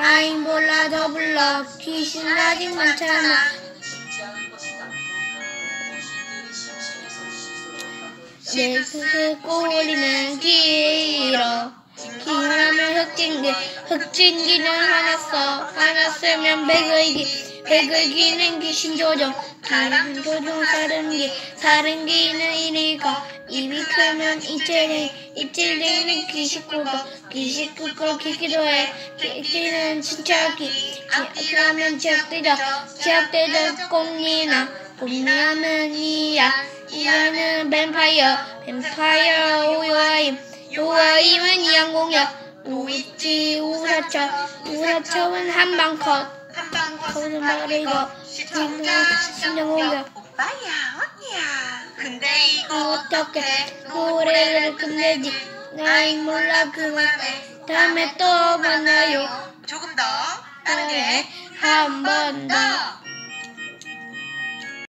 아잉 몰라 더 불러 귀신 아직 많잖아. 내 뜻에 꼬리는 흑진기 흑진기는 하나 써 하나 쓰면 백을기 백을기는 귀신 조정. 귀신 조정 사른기 사른기는 이리가 입이 크면 이틀이 이틀이는 귀식구가 귀식구가 기기도 해. 기기는 진짜기 기하면 지역대자 지역대자 꽁니나. 꽁니하면 이야. 이하는 뱀파이어 뱀파이어 오요아임. 요아임은 이양공역 우사처 우사처는 한방 컷. 한방 거기서 말해 이거. 시청자 신정공격 오빠야 언니야. 근데 이거 어떻게 노래를 끝내지? 나이 몰라 그만해 다음에 또 만나요. 조금 더 빠르게. 한 번 더